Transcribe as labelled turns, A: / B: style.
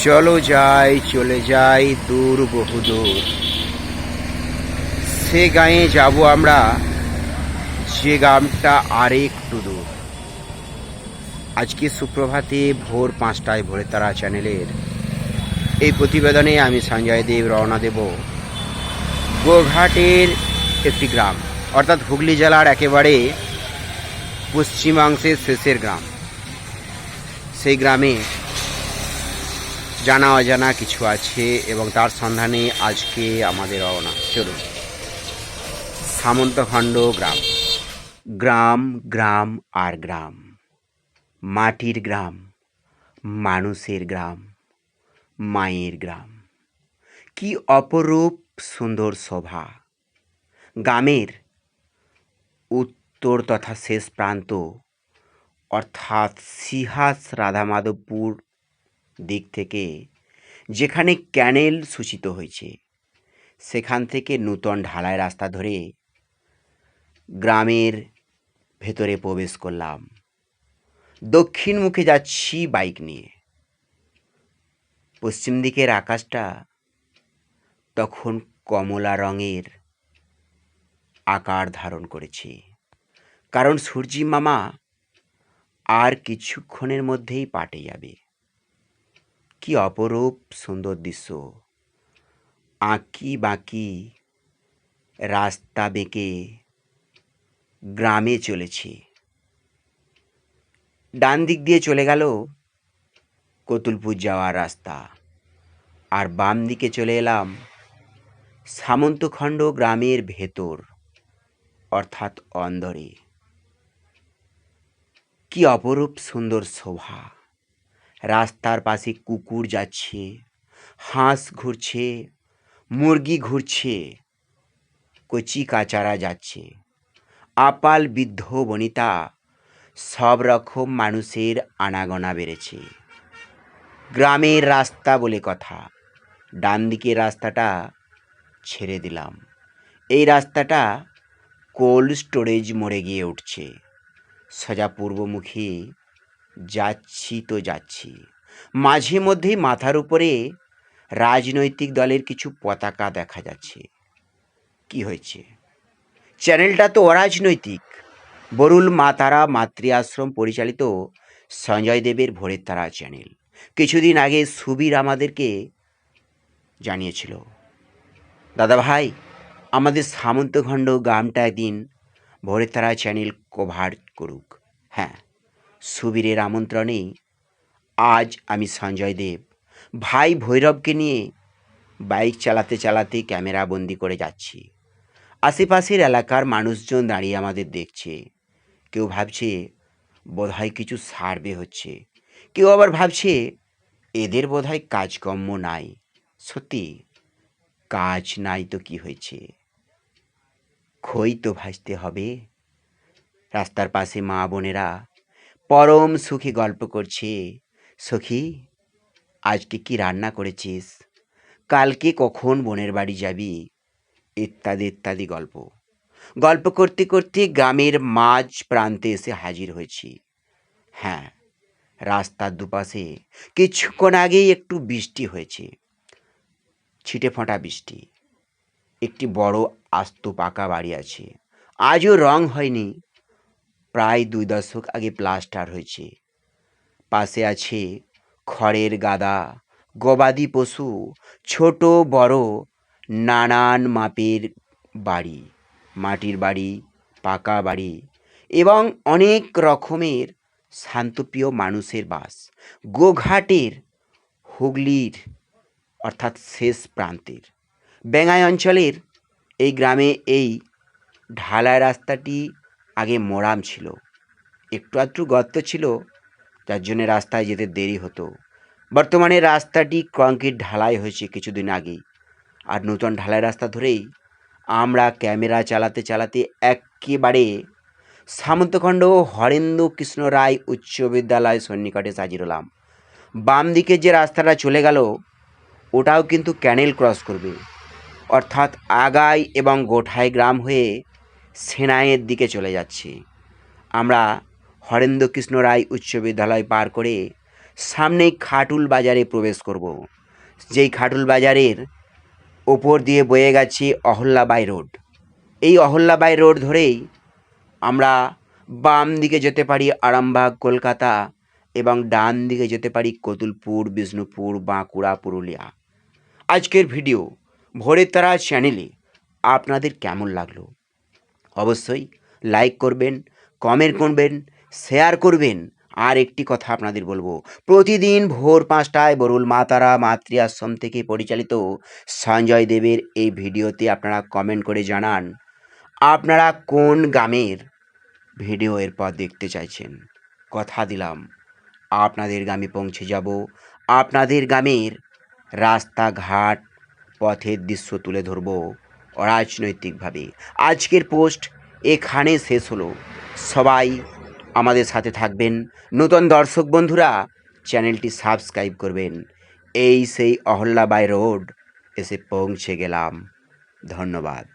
A: চলো যাই, চলে যাই দূর, বহু দূর। সে গায়ে যাব আমরা, যে গ্রামটা আরেকটু দূর। আজকে সুপ্রভাতে ভোর পাঁচটায় ভোরে তারা চ্যানেলের এই প্রতিবেদনে আমি সঞ্জয় দেব, রওনা দেব। গোঘাটের একটি গ্রাম, অর্থাৎ হুগলি জেলার একেবারে পশ্চিমাংশের শেষের গ্রাম। সেই গ্রামে জানা অজানা কিছু আছে এবং তার সন্ধানে আজকে আমাদের রওনা। চলুন। সামন্তখণ্ড গ্রাম। গ্রাম গ্রাম আর গ্রাম। মাটির গ্রাম, মানুষের গ্রাম, মায়ের গ্রাম। কি অপরূপ সুন্দর শোভা। গ্রামের উত্তর তথা শেষ প্রান্ত, অর্থাৎ সিহাস রাধামাধবপুর দিক থেকে যেখানে ক্যানেল সূচিত হয়েছে, সেখান থেকে নূতন ঢালাই রাস্তা ধরে গ্রামের ভেতরে প্রবেশ করলাম। দক্ষিণ মুখে যাচ্ছি বাইক নিয়ে। পশ্চিম দিকের আকাশটা তখন কমলা রঙের আকার ধারণ করেছে। কারণ সূর্যি মামা আর কিছুক্ষণের মধ্যেই পাটে যাবে। কি অপরূপ সুন্দর দৃশ্য। আঁকি বাঁকি রাস্তা বেঁকে গ্রামে চলেছে। ডান দিক দিয়ে চলে গেল কতুলপুর যাওয়ার রাস্তা। আর বাম দিকে চলে এলাম সামন্তখণ্ড গ্রামের ভেতর, অর্থাৎ অন্দরে। কি অপরূপ সুন্দর শোভা। রাস্তার পাশে কুকুর যাচ্ছে, হাঁস ঘুরছে, মুরগি ঘুরছে, কচি কাচারা যাচ্ছে। আপাল বৃদ্ধ বনিতা সব রকম মানুষের আনাগোনা বেড়েছে। গ্রামের রাস্তা বলে কথা ডান দিকের রাস্তাটা ছেড়ে দিলাম। এই রাস্তাটা কোল্ড স্টোরেজ মরে গিয়ে উঠছে। সোজা পূর্বমুখী যাচ্ছি তো যাচ্ছি। মাঝে মধ্যেই মাথার উপরে রাজনৈতিক দলের কিছু পতাকা দেখা যাচ্ছে। কি হয়েছে? চ্যানেলটা তো অরাজনৈতিক। বরুল মা তারা মাতৃ আশ্রম পরিচালিত সঞ্জয় দেবের ভোরের তারা চ্যানেল। কিছুদিন আগে সুবীর আমাদেরকে জানিয়েছিল, দাদা ভাই, আমাদের সামন্তখণ্ড গ্রামটা একদিন ভোরের তারা চ্যানেল কভার করুক। হ্যাঁ সুবীরের আমন্ত্রণেই আজ আমি সঞ্জয় দেব। ভাই ভৈরবকে নিয়ে বাইক চালাতে চালাতে ক্যামেরা বন্দি করে যাচ্ছি। আশেপাশের এলাকার মানুষজন দাঁড়িয়ে আমাদের দেখছে। কেউ ভাবছে বোধহয় কিছু সার্ভে হচ্ছে। কেউ আবার ভাবছে এদের বোধহয় কাজকর্ম নাই। সত্যি কাজ নাই তো কি হয়েছে? খই তো ভাসতে হবে। রাস্তার পাশে মা বোনেরা পরম সুখী গল্প করছে। সখী, আজকে কি রান্না করেছিস? কালকে কখন বোনের বাড়ি যাবি? ইত্যাদি ইত্যাদি গল্প। গল্প করতে করতে গ্রামের মাঝ প্রান্তে এসে হাজির হয়েছি। হ্যাঁ রাস্তার দুপাশে কিছুক্ষণ আগেই একটু বৃষ্টি হয়েছে। ছিটে ফোঁটা বৃষ্টি। একটি বড় আস্ত পাকা বাড়ি আছে। আজও রং হয়নি। প্রায় দুই দশক আগে প্লাস্টার হয়েছে। পাশে আছে খড়ের গাদা, গবাদি পশু, ছোট, বড়, নানান মাপের বাড়ি, মাটির বাড়ি, পাকা বাড়ি এবং অনেক রকমের শান্তপ্রিয় মানুষের বাস। গোঘাটের হুগলির, অর্থাৎ শেষ প্রান্তের। বেঙ্গাই অঞ্চলের এই গ্রামে এই ঢালাই রাস্তাটি আগে মোরাম ছিল। একটু আধটু গর্ত ছিল যার জন্য রাস্তায় যেতে দেরি হতো। বর্তমানে রাস্তাটি কংক্রিট ঢালাই হয়েছে কিছুদিন আগেই। আর নতুন ঢালাই রাস্তা ধরেই আমরা ক্যামেরা চালাতে চালাতে একেবারে সামন্তখণ্ড হরেন্দ্র কৃষ্ণ রায় উচ্চ বিদ্যালয় সন্নিকটে হাজির হলাম। বাম দিকে যে রাস্তাটা চলে গেল, ওটাও কিন্তু ক্যানেল ক্রস করবে। অর্থাৎ আগাই এবং গোঠাই গ্রাম হয়ে সেনাইয়ের দিকে চলে যাচ্ছে। আমরা হরেন্দ্র কৃষ্ণ রায় উচ্চ বিদ্যালয় পার করে সামনেই খাটুল বাজারে প্রবেশ করব। যেই খাটুল বাজারের ওপর দিয়ে বয়ে গেছে অহল্যাবাই রোড। এই অহল্যাবাই রোড ধরেই আমরা বাম দিকে যেতে পারি আরামবাগ, কলকাতা এবং ডান দিকে যেতে পারি কতুলপুর, বিষ্ণুপুর, বাঁকুড়া, পুরুলিয়া। আজকের ভিডিও ভোরের তারা চ্যানেলে আপনাদের কেমন লাগল? অবশ্যই লাইক করবেন কমেন্ট করবেন শেয়ার করবেন। আর একটি কথা আপনাদের বলব, প্রতিদিন ভোর পাঁচটায় বরুল মাতারা মাতৃ আশ্রম থেকে পরিচালিত সঞ্জয় দেবের এই ভিডিওতে আপনারা কমেন্ট করে জানান, আপনারা কোন গ্রামের ভিডিও এরপর দেখতে চাইছেন? কথা দিলাম, আপনাদের গ্রামে পৌঁছে যাব, আপনাদের গ্রামের রাস্তাঘাট পথের দৃশ্য তুলে ধরব। অরাজনৈতিকভাবে। আজকের পোস্ট এখানে শেষ হলো। সবাই আমাদের সাথে থাকবেন। নতুন দর্শক বন্ধুরা, চ্যানেলটি সাবস্ক্রাইব করবেন। এই সেই অহল্যাবাই রোড, এসে পৌঁছে গেলাম। ধন্যবাদ।